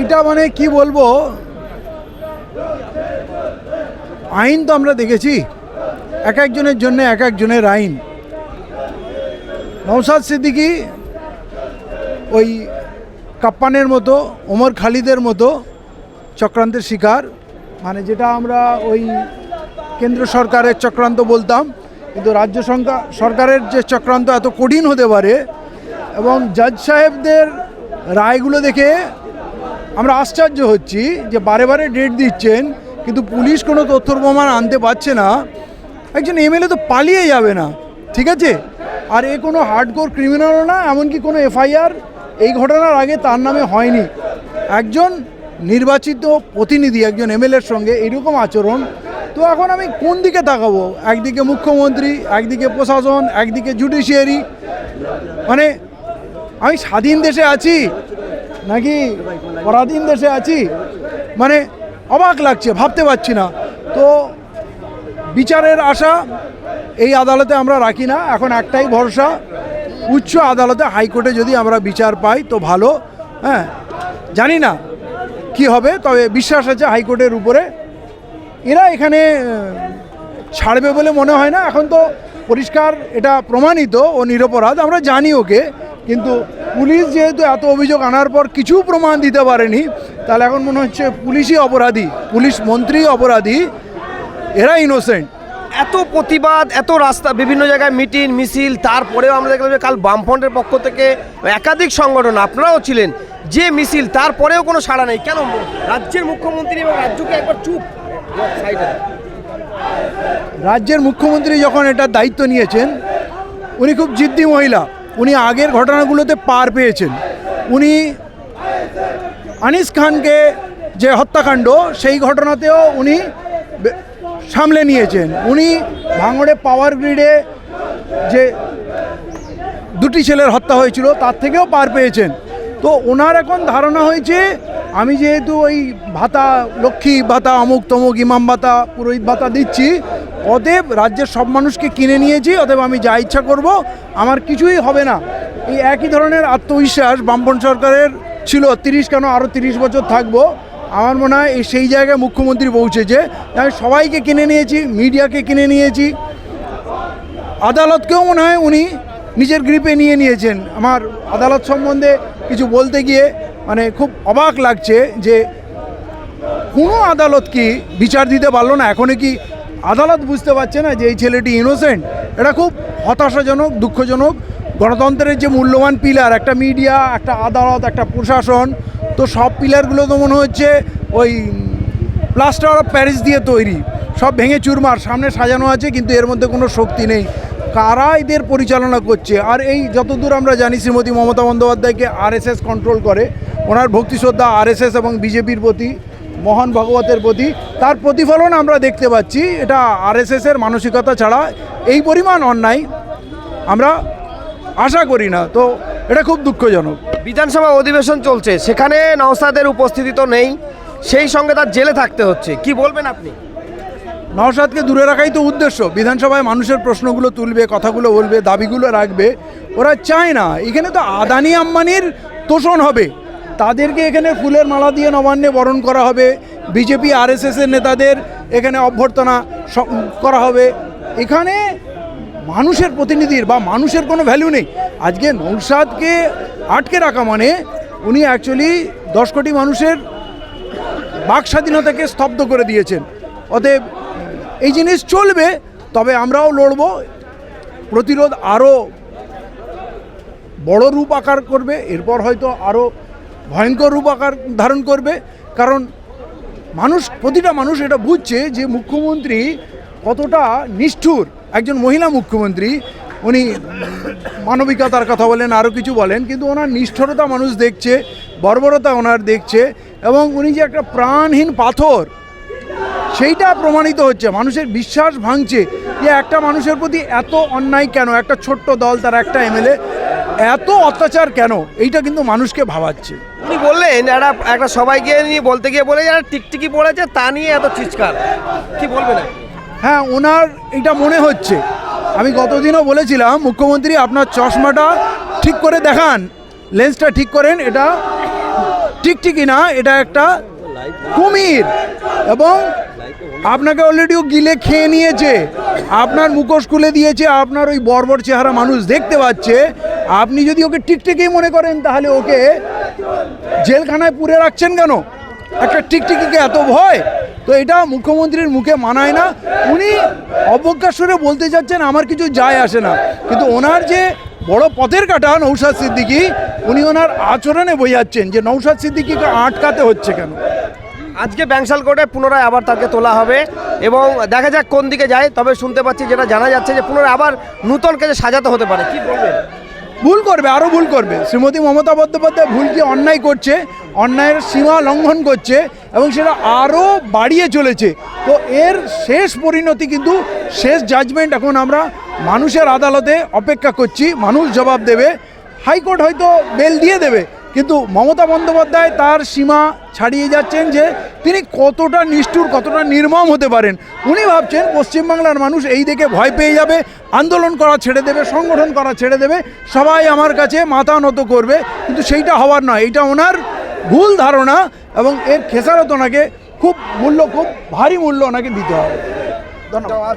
এটা মানে কি বলব? আইন তো আমরা দেখেছি। এক একজনের জন্য এক একজনের আইন। নৌসাদ সিদ্দিকি ওই কাপ্পানের মতো, ওমর খালিদের মতো চক্রান্তের শিকার। মানে যেটা আমরা ওই কেন্দ্র সরকারের চক্রান্ত বলতাম, কিন্তু রাজ্য সরকারের যে চক্রান্ত এত কঠিন হতে পারে এবং জজ সাহেবদের রায়গুলো দেখে আমরা আশ্চর্য হচ্ছি যে বারে বারে ডেট দিচ্ছেন, কিন্তু পুলিশ কোনো তথ্য প্রমাণ আনতে পারছে না। একজন এমএলএ তো পালিয়ে যাবে না, ঠিক আছে? আর এ কোনো হার্ডকোর ক্রিমিনালও না, এমনকি কোনো এফআইআর, এই ঘটনার আগে তার নামে হয়নি। একজন নির্বাচিত প্রতিনিধি, একজন এমএলএর সঙ্গে এরকম আচরণ, তো এখন আমি কোন দিকে তাকাবো? একদিকে মুখ্যমন্ত্রী, একদিকে প্রশাসন, একদিকে জুডিশিয়ারি মানে আমি স্বাধীন দেশে আছি নাকি? পরাধীন দেশে আছি। মানে অবাক লাগছে, ভাবতে পারছি না। তো বিচারের আশা এই আদালতে আমরা রাখি না। এখন একটাই ভরসা, উচ্চ আদালতে হাইকোর্টে যদি আমরা বিচার পাই তো ভালো। হ্যাঁ জানি না কি হবে, তবে বিশ্বাস আছে হাইকোর্টের উপরে। এরা এখানে ছাড়বে বলে মনে হয় না। এখন তো পরিষ্কার এটা প্রমাণিত ও নিরপরাধ, আমরা জানি ওকে। কিন্তু পুলিশ যেহেতু এত অভিযোগ আনার পর কিছু প্রমাণ দিতে পারেনি তাহলে এখন মনে হচ্ছে পুলিশই অপরাধী পুলিশ মন্ত্রী অপরাধী এরা ইনোসেন্ট এত প্রতিবাদ এত রাস্তা বিভিন্ন জায়গায় মিটিং মিছিল তারপরেও আমরা দেখলাম যে কাল বামফ্রন্টের পক্ষ থেকে একাধিক সংগঠন আপনারাও ছিলেন যে মিছিল তারপরেও কোনো সাড়া নেই। কেন রাজ্যের মুখ্যমন্ত্রী এবং রাজ্যকে একবার চুপ রাজ্যের মুখ্যমন্ত্রী যখন এটা দায়িত্ব নিয়েছেন উনি খুব জিদ্দি মহিলা। উনি আগের ঘটনাগুলোতে পার পেয়েছেন। উনি আনিস খানকে যে হত্যাকাণ্ড, সেই ঘটনাতেও উনি সামলে নিয়েছেন। উনি ভাঙড়ে পাওয়ার গ্রিডে যে দুটি ছেলের হত্যা হয়েছিল, তার থেকেও পার পেয়েছেন। তো ওনার এখন ধারণা হয়েছে, আমি যেহেতু ওই ভাতা, লক্ষ্মী ভাতা, অমুক তমুক, ইমাম ভাতা, পুরোহিত ভাতা দিচ্ছি অতএব রাজ্যের সব মানুষকে কিনে নিয়েছি, অতএব আমি যা ইচ্ছা করব, আমার কিছুই হবে না। এই একই ধরনের আত্মবিশ্বাস বামপন সরকারের ছিল, তিরিশ কেন আরও তিরিশ বছর থাকব। আমার মনে হয় এই সেই জায়গায় মুখ্যমন্ত্রী পৌঁছেছে। আমি সবাইকে কিনে নিয়েছি, মিডিয়াকে কিনে নিয়েছি। আদালতকেও মনে হয় উনি নিজের গ্রিপে নিয়ে নিয়েছেন। আমার আদালত সম্বন্ধে কিছু বলতে গিয়ে মানে খুব অবাক লাগছে যে কোনো আদালত কি বিচার দিতে পারল না? এখনই কি আদালত বুঝতে পারছে না যে এই ছেলেটি ইনোসেন্ট এটা খুব হতাশাজনক, দুঃখজনক। গণতন্ত্রের যে মূল্যবান পিলার একটা মিডিয়া একটা আদালত, একটা প্রশাসন, তো সব পিলারগুলো তো মনে হচ্ছে ওই প্লাস্টার অফ প্যারিস দিয়ে তৈরি। সব ভেঙে চুরমার, সামনে সাজানো আছে, কিন্তু এর মধ্যে কোনো শক্তি নেই। কারা এদের পরিচালনা করছে? আর এই যতদূর আমরা জানি, শ্রীমতী মমতা বন্দ্যোপাধ্যায়কে আরএসএস কন্ট্রোল করে। ওনার ভক্তি শ্রদ্ধা আরএসএস এবং বিজেপির প্রতি। মহান ভগবতের প্রতি। তার প্রতিফলন আমরা দেখতে পাচ্ছি। এটা আরএসএসের মানসিকতা ছাড়া এই পরিমাণ অন্যায় আমরা আশা করি না। তো এটা খুব দুঃখজনক। বিধানসভা অধিবেশন চলছে। সেখানে নওসাদের উপস্থিতি তো নেই। সেই সঙ্গে তার জেলে থাকতে হচ্ছে। কি বলবেন আপনি? নওসাদকে দূরে রাখাই তো উদ্দেশ্য। বিধানসভায় মানুষের প্রশ্নগুলো তুলবে কথাগুলো বলবে দাবিগুলো রাখবে। ওরা চায় না। এখানে তো আদানি আম্বানির তোষণ হবে। তাদেরকে এখানে ফুলের মালা দিয়ে নবান্নে বরণ করা হবে। বিজেপি আরএসএসের নেতাদের এখানে অভ্যর্থনা করা হবে। এখানে মানুষের প্রতিনিধির বা মানুষের কোনো ভ্যালু নেই। আজকে নৌসাদকে আটকে রাখা মানে উনি অ্যাকচুয়ালি দশ কোটি মানুষের বাক স্বাধীনতাকে স্তব্ধ করে দিয়েছেন। অতএব এই জিনিস চলবে, তবে আমরাও লড়ব। প্রতিরোধ আরও বড় রূপ আকার করবে। এরপর হয়তো আরও ভয়ঙ্কর রূপ আকার ধারণ করবে। কারণ মানুষ, প্রতিটা মানুষ এটা বুঝছে যে মুখ্যমন্ত্রী কতটা নিষ্ঠুর। একজন মহিলা মুখ্যমন্ত্রী, উনি মানবিকতার কথা বলেন, আরও কিছু বলেন, কিন্তু ওনার নিষ্ঠুরতা মানুষ দেখছে, বর্বরতা ওনার দেখছে, এবং উনি যে একটা প্রাণহীন পাথর, সেইটা প্রমাণিত হচ্ছে। মানুষের বিশ্বাস ভাঙছে যে একটা মানুষের প্রতি এত অন্যায় কেন? একটা ছোট্ট দল, তার একটা এমএলএ এত অত্যাচার কেন? এইটা কিন্তু মানুষকে ভাবাচ্ছে। উনি বললেন একটা একটা সবাইকে নিয়ে বলতে গিয়ে বলে যারা টিকটিকি পড়েছে তা নিয়ে এত চিৎকার। কি বলবেন? হ্যাঁ ওনার এটা মনে হচ্ছে। আমি গতদিনও বলেছিলাম মুখ্যমন্ত্রী আপনার চশমাটা ঠিক করে দেখান। লেন্সটা ঠিক করেন এটা টিকটিকি না এটা একটা কুমির। এবং আপনাকে অলরেডি ও গিলে খেয়ে নিয়েছে। আপনার মুখোশ খুলে দিয়েছে আপনার ওই বর্বর চেহারা মানুষ দেখতে পাচ্ছে। আপনি যদি ওকে টিকটিকি মনে করেন, তাহলে ওকে জেলখানায় পুরে রাখছেন কেন? একটা টিকটিকিকে এত ভয়? তো এটা মুখ্যমন্ত্রীর মুখে মানায় না। উনি অবজ্ঞা সুরে বলতে যাচ্ছেন আমার কিছু যায় আসে না। কিন্তু ওনার যে বড় পথের কাটা নৌসাদ সিদ্দিকি, উনি ওনার আচরণে বোঝাচ্ছেন যে নৌসাদ সিদ্দিকিকে আটকাতে হচ্ছে কেন? আজকে ব্যাংশাল কোর্টে পুনরায় আবার তাকে তোলা হবে এবং দেখা যাক কোন দিকে যায়। তবে শুনতে পাচ্ছি যেটা জানা যাচ্ছে যে পুনরায় আবার নূতন কাজে সাজাতে হতে পারে। কি বলবেন? ভুল করবে আরও ভুল করবে। শ্রীমতী মমতা বন্দ্যোপাধ্যায় ভুলকে অন্যায় করছে, অন্যায়ের সীমা লঙ্ঘন করছে এবং সেটা আরও বাড়িয়ে চলেছে। তো এর শেষ পরিণতি কিন্তু শেষ জাজমেন্ট এখন আমরা মানুষের আদালতে অপেক্ষা করছি, মানুষ জবাব দেবে, হাইকোর্ট হয়তো বেল দিয়ে দেবে। কিন্তু মমতা বন্দ্যোপাধ্যায় তার সীমা ছাড়িয়ে যাচ্ছেন যে তিনি কতটা নিষ্ঠুর, কতটা নির্মম হতে পারেন। উনি ভাবছেন পশ্চিমবাংলার মানুষ এই দেখে ভয় পেয়ে যাবে, আন্দোলন করা ছেড়ে দেবে, সংগঠন করা ছেড়ে দেবে, সবাই আমার কাছে মাথা নত করবে। কিন্তু সেইটা হওয়ার নয় এটা ওনার ভুল ধারণা এবং এর খেসারত ওনাকে খুব মূল্য, খুব ভারী মূল্য ওনাকে দিতে হবে। ধন্যবাদ।